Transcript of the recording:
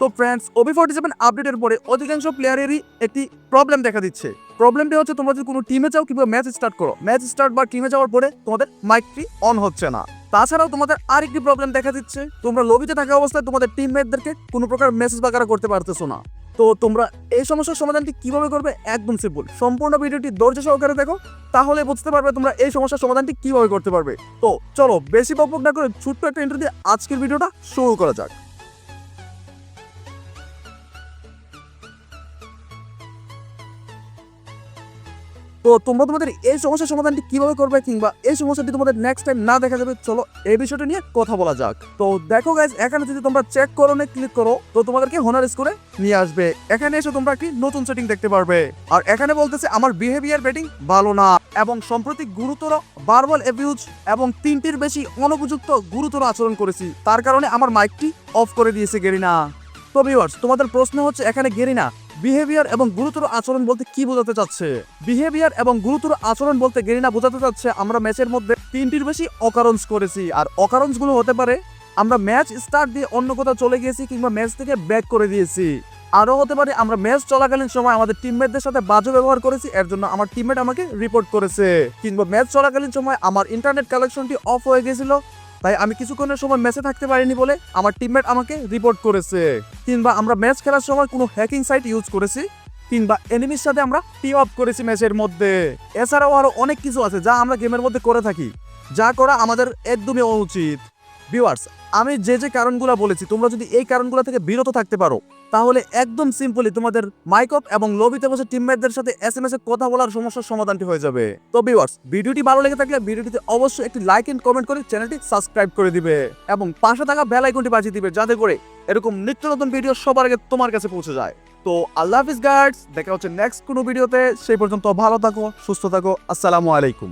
তো friends Obi forty seven আপডেটের পরে অধিকাংশ প্লেয়ারেরই একটি প্রবলেম দেখা দিচ্ছে। প্রবলেমটি হচ্ছে, তোমরা যদি কোনো টিমে যাও, কিংবা ম্যাচ স্টার্ট করো ম্যাচ স্টার্ট বা টিমে যাওয়ার পরে তোমাদের মাইকটি অন হচ্ছে না। তাছাড়াও তোমাদের আরেকটি প্রবলেম দেখা দিচ্ছে, তোমরা লবিতে থাকা অবস্থায় তোমাদের টিমমেটদেরকে কোনো প্রকার মেসেজ বাগারা করতে পারতেছো না। তো তোমরা এই সমস্যার সমাধানটি কীভাবে করবে? একদম সিম্পল সম্পূর্ণ ভিডিওটি ধৈর্য সহকারে দেখো, তাহলে বুঝতে পারবে তোমরা এই সমস্যার সমাধানটি কীভাবে করতে পারবে। তো চলো, বেশি বকবক না করে ছোট্ট একটা ইন্টারভিউ আজকের ভিডিওটা শুরু করা যাক। তো তোমরা তোমাদের এই সমস্যার সমাধানটি কীভাবে করবে কিংবা এই সমস্যাটি তোমাদের নেক্সট টাইম না দেখা যাবে, চলো এই বিষয়টা নিয়ে কথা বলা যাক। তো দেখো গাইজ এখানে যদি তোমরা চেক করো না ক্লিক করো, তো তোমাদেরকে হোনার স্কোরে নিয়ে আসবে। এখানে এসে তোমরা একটি নতুন সেটিং দেখতে পারবে। আর এখানে বলতেছে, আমার বিহেভিয়ার রেটিং ভালো না এবং সম্প্রতি গুরুতর বারবাল অ্যাবিউজ এবং তিনটির বেশি অনুপযুক্ত গুরুতর আচরণ করেছি। তার কারণে আমার মাইকটি অফ করে দিয়েছে গেরিনা। তো ভিউয়ার্স তোমাদের প্রশ্ন হচ্ছে, এখানে গেরিনা বিহেভিয়ার এবং গুরুতর আচরণ বলতে কি বোঝাতে চাচ্ছে? বিহেভিয়ার এবং গুরুতর আচরণ বলতে গেরিনা বোঝাতে চাচ্ছে, আমরা ম্যাচের মধ্যে তিনটির বেশি অকারণস করেছি। আর অকারণসগুলো হতে পারে, আমরা ম্যাচ স্টার্ট দিয়ে অন্য কোথাও চলে গিয়েছি কিংবা ম্যাচ থেকে ব্যাক করে দিয়েছি। আরও হতে পারে, আমরা ম্যাচ চলাকালীন সময় আমাদের টিমমেটদের সাথে বাজে ব্যবহার করেছি, এর জন্য আমার টিমমেট আমাকে রিপোর্ট করেছে। কিংবা ম্যাচ চলাকালীন সময় আমার ইন্টারনেট কালেকশনটি অফ হয়ে গেছিল তাই আমি কিছুক্ষণের সময় ম্যাচে থাকতে পারিনি বলে আমার টিমমেট আমাকে রিপোর্ট করেছে। কিংবা আমরা ম্যাচ খেলার সময় কোনো হ্যাকিং সাইট ইউজ করেছি, কিংবা এনিমির সাথে আমরা টি অফ করেছি ম্যাচের মধ্যে। এছাড়াও আরও অনেক কিছু আছে যা আমরা গেমের মধ্যে করে থাকি, যা করা আমাদের একদমই অনুচিত। ভিউয়ার্স আমি যে যে কারণগুলো বলেছি, তোমরা যদি এই কারণগুলো থেকে বিরত থাকতে পারো, তাহলে একদম সিম্পলি তোমাদের মাইক অফ এবং লবিতে বসে টিমমেটদের সাথে এস এম এস এ কথা বলার সমস্যার সমাধানটি হয়ে যাবে। তো ভিউয়ার্স ভিডিওটি ভালো লেগে থাকলে ভিডিওটিতে অবশ্যই একটি লাইক এন্ড কমেন্ট করে চ্যানেলটি সাবস্ক্রাইব করে দিবে এবং পাশে থাকা বেল আইকনটি বাজিয়ে দিবে, যাতে করে এরকম নিত্য নতুন ভিডিও সবার আগে তোমার কাছে পৌঁছে যায়। তো আল্লাহ হাফিজ গার্ডস দেখা হচ্ছে নেক্সট কোনো ভিডিওতে সেই পর্যন্ত ভালো থাকো, সুস্থ থাকো, আসসালামু আলাইকুম।